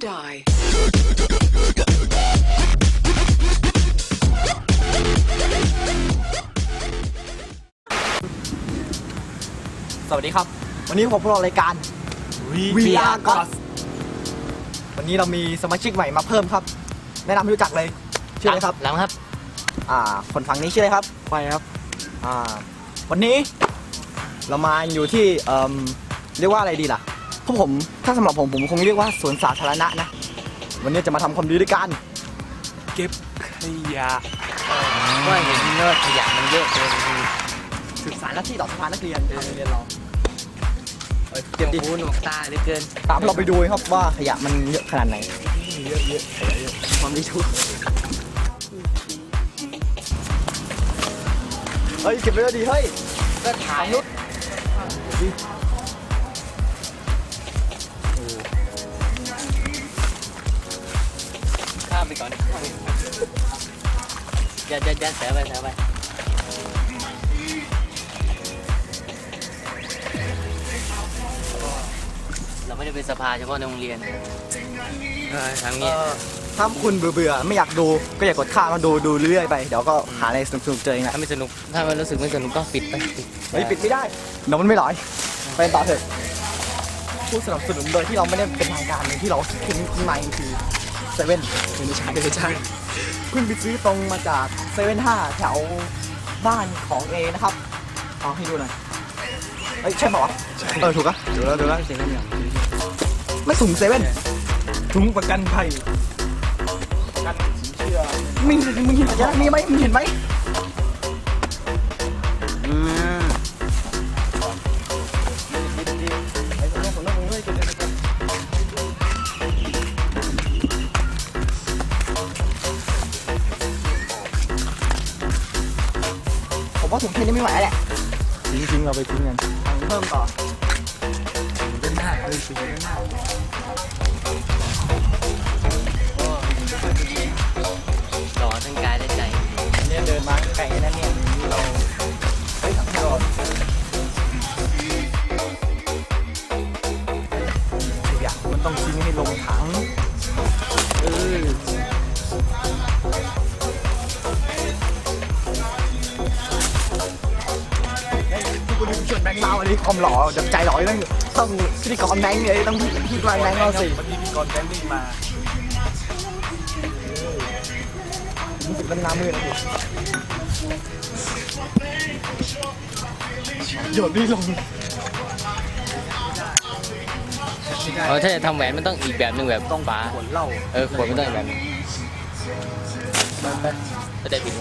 die. สวัสดีครับ วันนี้ผมพวกเรารายการ VR Gods วันนี้เรามีสมาชิกใหม่มาเพิ่มครับ แนะนำให้รู้จักเลย ชื่ออะไรครับ หลังครับอ่า คนฝั่งนี้ชื่ออะไรครับ ไปครับ อ่า วันนี้เรามาอยู่ที่เอ่อเรียกว่าอะไรดีล่ะ พวกผมถ้าสำหรับผมผมคงเรียกว่าสวนสาธารณะนะ วันนี้จะมาทำความดีด้วยกัน เก็บขยะว่าเห็นเนิร์ดขยะมันเยอะเกินศึกษาหน้าที่ต่อสภานักเรียนทางโรงเรียนเราเอ้ยเก็บดิหูหนวกตาเหลือเกินตามเราไปดูครับว่าขยะมันเยอะขนาดไหนเยอะเยอะความดีทุกเฮ้ยเก็บไว้แล้วดีเฮ้ยก็ถ่ายนุช ไปก่อนยัดยัดยัดแสไปแสไปเราไม่ได้เป็นสภาเฉพาะในโรงเรียนเออทางเอนี้อถ้าคุณเบื่อๆไม่อยากดูก็อย่ากดข้ามมาดูดูเรื่อยๆไป เดี๋ยวก็หาอะไรสนุกๆเจอเองแหละถ้าไม่สนุก ถ้ามันรู้สึกไม่สนุกก็ปิดไปปิดเฮ้ยปิดไม่ได้เดี๋ยวมันไม่ร้อยไปต่อเถอะผู้สนับสนุนโดยที่เราไม่ได้เป็นทางการเลยที่เราทิ้งข้างในคือเซเว่นไม่ใช่ไม่ใช่เพิ่งไปซื้อตรงมาจากเซเว่นห้าแถวบ้านของเอนะครับเอาให้ดูหน่อยเฮ้ยใช่เปล่าวะเออถูกอะดูแล้วดูแล้วเสียงอย่างไม่ถุงเซเว่นถุงประกันภัยมึงมึงเห็นสัญลักษณ์นี้ไหมมึงเห็นไหมอืมผม ไม่ไหวแหละทิ้งๆเราไปทิ้งกันสั่งเพิ่มต่อเล่นหน้าเลยสิเล่นหน้าหล่อทั้งกายและใจเนี่ยเดินมาไกลนั่นเนี่ย เราอันนี้ความหล่อจากใจหล่อต้องต้องพิธีกรแบงค์เลยต้องพิธีกรแบงค์เราสิวันนี้มีกรแบงค์นี่มารู้สึกน้ำมือนะพี่หยดนี่ลงเออถ้าจะทำแหวนมันต้องอีกแบบหนึ่งแบบต้องฟ้าขวดเหล้าเออขวดมันต้องอีกแบบก็ได้ผิด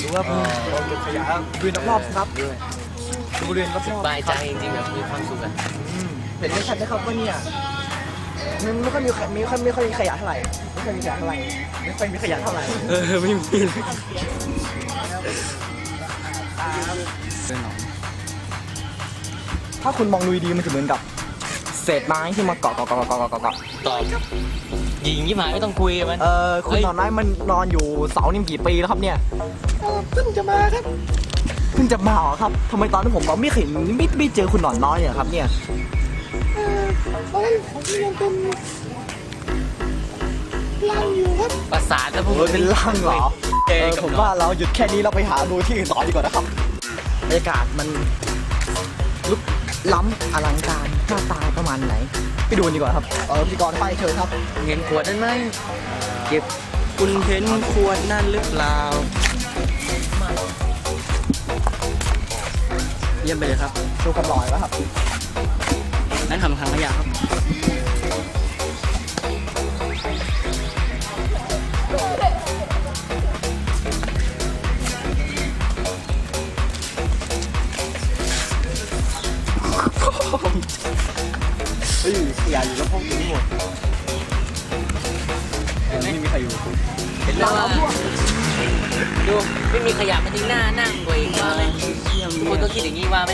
หรือว่าเป็นเราเก็บขยะบริเวณรอบครับ บริเวณรอบสๆบายใจจริงๆแบบมีความสุขอะอืมเห็นได้ชัดนะครับว่าเนี่ยมันไม่ค่อยมีไม่ค่อยไม่ค่อยมีขยะเท่าไหร่ไม่ค่อยมีขยะเท่าไหร่ไม่ค่อยมีขยะเท่าไหร่เออไม่มีเลยถ้าคุณมองดูดีๆมันจะเหมือนกับ เศษไม้ที่มาเกาะเกาะเกาะเกาะเกาะเกาะเกาะตอบหญิงยี่หมายไม่ต้องคุยกับมัน เออคุณนอนไม้มันนอนอยู่เสานี่กี่ปีแล้วครับเนี่ย เพิ่งจะมาครับเพิ่งจะมาเหรอครับทำไมตอนนั้นผมบอกไม่เห็นไม่ไม่เจอคุณหนอนน้อยเนี่ยครับ เนี่ยประสาทแล้วพวกเออเป็นร่างเหรอเอเอออผมว่าเราหยุดแค่นี้เราไปหาดูที่อื่นต่อดีกว่านะครับบรรยากาศมันลุกล้ำอลังการหน้าตาประมาณไหน ไปดูดีกว่าครับเออพิธีกรไปเชิญครับ เห็นขวดนั้นไหมเก็บคุณเห็นขวดนั่นหรือเปล่า เยี่ยมไปเลยครับดูความหล่อแล้วครับนั่นทำถังขยะครับเฮ้ยขยะอยู่แล้วห้องอยู่นี่หมดไม่มีใครอยู่ เห็นแล้วว่า ดูไม่มีขยะมันยังหน้านั่งกว่าอีกว่าไหมทุกคนก็คิดอย่างนี้ว่าไหม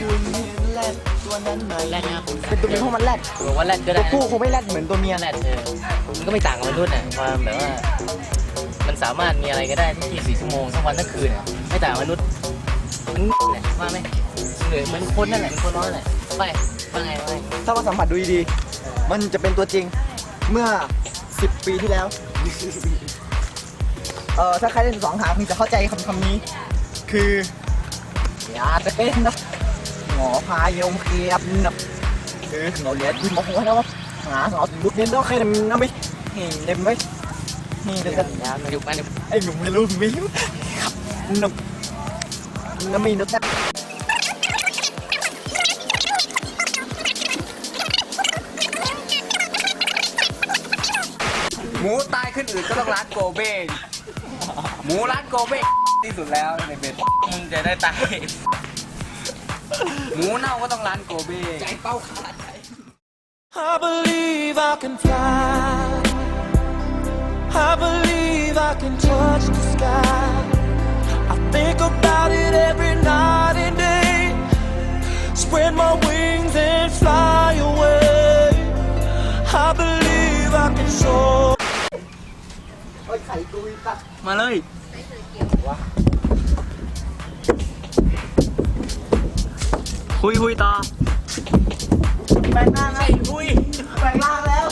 คุณเห็นแรดตัวนั้นไหมแรดนะครับเป็นตัวเมียเพราะมันแรดบอกว่าแรดก็ตัได้วผู้คงไม่แรดเหมือนตัวเมียแรดเออมันก็ไม่ต่างกับมนุษย์น่ะความแบบว่า มันสามารถมีอะไรก็ได้ทุก24ชั่วโมงทั้งวันทั้งคืนน่ะไม่ต่างกับมนุษย์มันเนี่ยว่าไหมเลยเหมือนคนนั่นแหละเหมือนคนร้อนนั่นแหละไปว่าไงว่าไงถ้ามาสัมผัสดูดีๆมันจะเป็นตัวจริง เมื่อ 10 ปีที่แล้ว เอ่อถ้าใครได้สองหาคงจะเข้าใจคำคำนี้ คืออย่าจะเป็นนะหงอพายงเกียบนะคือหงอเหลียดที่มองว่าแล้วหาหงอถึงลุกเน้นแล้วใครมันน้ำไปเห็นเต็มไปนี่เด็กมาอยู่บ้านอยู่ไอ้หนุ่มไม่รู้ไม่รู้ครับหนุ่มน้ำมีนุ๊ก อื่นก็ต้องร้านโกเบ้หมูร้านโกเบ้ที่สุดแล้วในเบ็ดมึงจะได้ตายหมูเน่าก็ต้องร้านโกเบ้ใจเป้าขาดใจ I believe I can fly. I believe I can touch the sky. I think about it every night and day. Spread my wings and fly อ้ยไข่กุยตัดมาเลย คุยคุยต่อแปลงร่างแล้วอุ้ยแปลงร่างแล้ว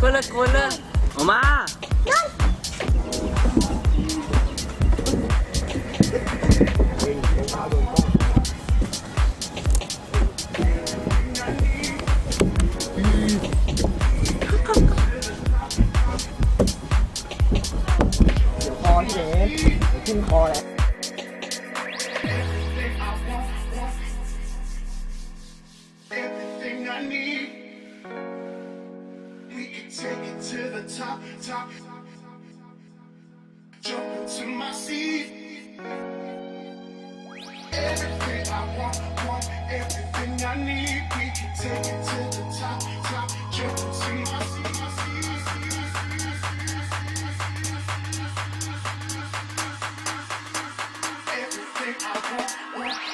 คนละคนละออกมาค We can take it to the top, top. Jump into my seat. Everything I want, want everything I need. We can take it to the top, top. Jump into my seat, I want, want.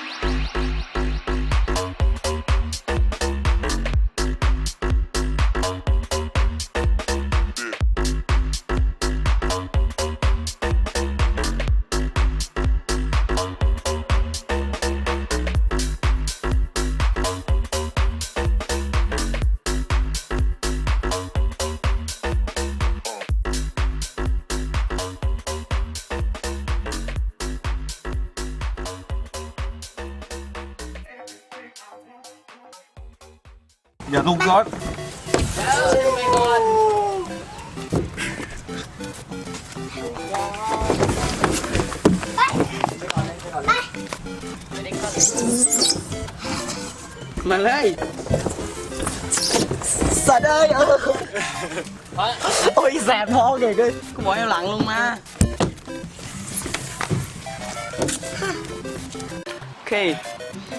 อย่าลุกรถไปก่อนมาเลยสัตว์เอ้ยเออเพราะโอ้ยแสบท้องเลยด้วยกูบอกให้เอาหลังลงมา โอเค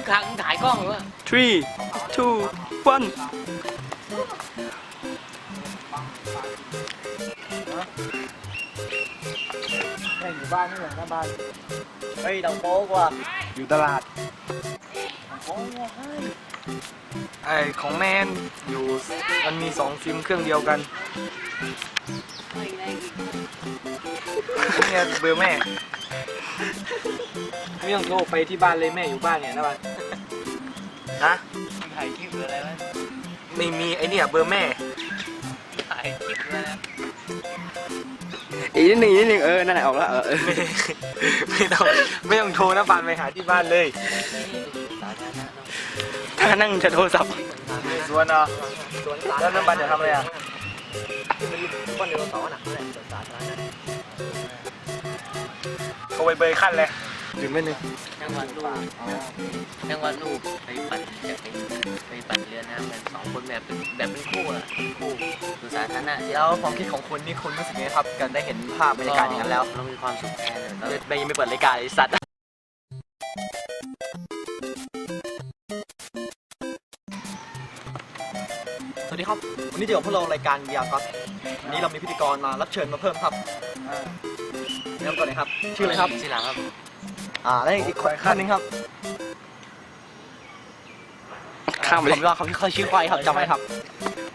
กลางถ่ายกล้องหรือว่า three two one แม่งอยู่บ้านนี่แหละหน้าบ้านเฮ้ยดังโป๊กว่ะอยู่ตลาดไอของแมนอยู่มันมีสองซิมเครื่องเดียวกัน เนี่ยเบอร์แม่ ไม่ต้องโทรไปที่บ้านเลยแม่อยู่บ้านเนี่ยนะบ้าน ฮะถ่ายคลิปหรืออะไรวะไม่มีไอเนี่ยเบอร์แม่ถ่ายคลิปหรืออะไรนะอีกนิดหนึ่งอีกนิดหนึ่งเออ นั่นแหละออกแล้วเออเออไม่ต้องไม่ต้องโทรนะบานไปหาที่บ้านเลยสาธารณะเนอะถ้านั่งจะโทรศัพท์ส่วนเนาะสวนสาธารแล้วณะน้ำบันจะทำอะไรอะที่มันทุกวันเดียวสองหนักเลยสวนสาธารณะเขาไปเบยขั้นเลยดื่มไม่นึงนั่ งวันลูกนั่งวันลูกไปปั่นจะไปไปปั่นเรือน้ำกันสองคนแบบเป็นแบบเป็นคู่อะคู่ดูสาธารณะที่แล้วความคิดของคุณนี่คุณรู้สึกไงครับกันได้เห็นภาพบรรยากาศอย่างนั้นแล้วเรามีความสุขแค่นั้นแล้วไม่ยังไม่เปิดรายการไอ้สัตว์สวัสดีครับ วันนี้เจอกับพวกเรารายการวิยาครับวันนี้เรามีพิธีกรมารับเชิญมาเพิ่มครับเริ่มก่อนเลยครับ ชื่ออะไรครับชื่อหลังครับ อ่าและอีกคนท่านหนึงครับข้ามไปผเลยมว่าเขาเขาชื่อควายครับจำไว้ครับ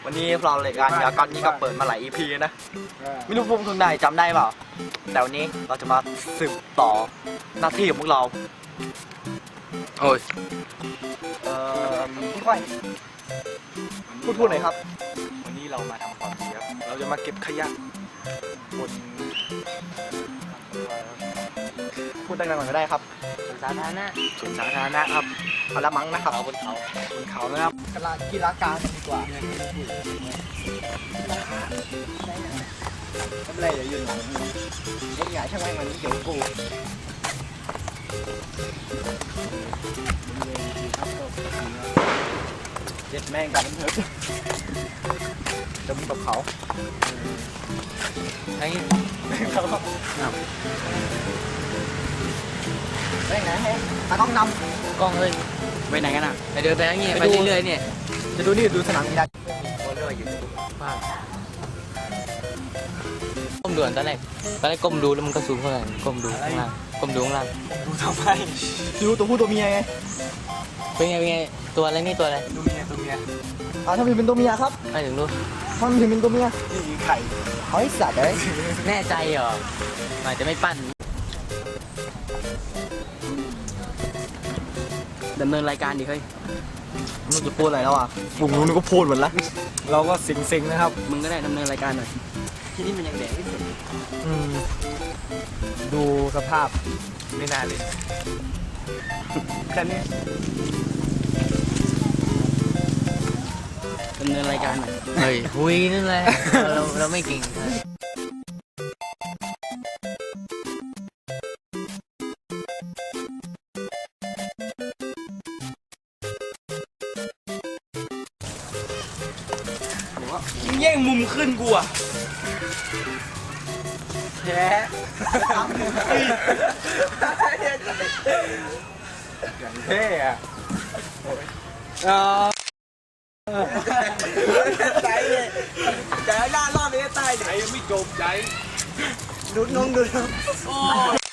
วันนี้พวกเรารายการวิยากันนี่ก็เปิดมาหลาย EP นะ ไม่รู้พวกคุณได้จำได้เปล่า แต่วันนี้เราจะมาสืบต่อหน้าที่ของพวกเรา โอ้ยเอ่อพี่ค่อยพูดพูดหน่อยครับ วันนี้เรามาทำความดีครับ เราจะมาเก็บขยะบน ดดังๆหน่อยก็ได้ครับสาธารณะสวนสาธารณะครับเอาละมั้งนะครับเขาบนเขาบนเขานะครับกีฬากีฬาการดีกว่าไม่เป็นไรเดี๋ยวยืนหลังรถใหญ่ช่างแม่งมันเกี่ยวกับกูเจ็ดแม่งกันเถอะจะมีกับเขาไอ้ ได้ไงให้ตากล้องนกล้องเฮ้ยไปไหนกันอะไปเดินไปอย่างเงี้ยไปเรื่อยๆเนี่ยำจะดูนี่ดูสนามกีฬาวนด้วยอยู่บ้านก้มดูตอนแรกตอนแรกก้มดูแล้วมันก็สูงเท่าไหร่ก้มดูข้างล่างก้มดูข้างล่างดูทำไมดูตัวผู้ตัวเมียไงเป็นไงเป็นไงตัวอะไรนี่ตัวอะไรดูเมียดูเมียอ่าถ้ามันเป็นตัวเมียครับไม่ถึงรู้ถ้ามันถึงเป็นตัวเมียนี่ไข่เฮ้ยสัตว์เลยแน่ใจเหรออาจจะไม่ปั้น ดำเนินรายการดิเฮ้ยมันจะพูดอะไรแล้วอะปุ่มนู้นก็พูดหมดละเราก็สิงสิงๆนะครับมึงก็ได้ดำเนินรายการหน่อยที่นี่มันยังแดงที่สุดอืมดูสภาพไม่น่าเลยแค่นี้ดำเนินรายการหน่อยเฮ้ยคุยนั่นแหละเราเราไม่เก่ง มึงแย่งมุมขึ้นกูอะแพ้อย่างเท่อะใจเลยใจหน้ารอบนี้ตายใจยังไม่จบใจดูน้องดูน้อง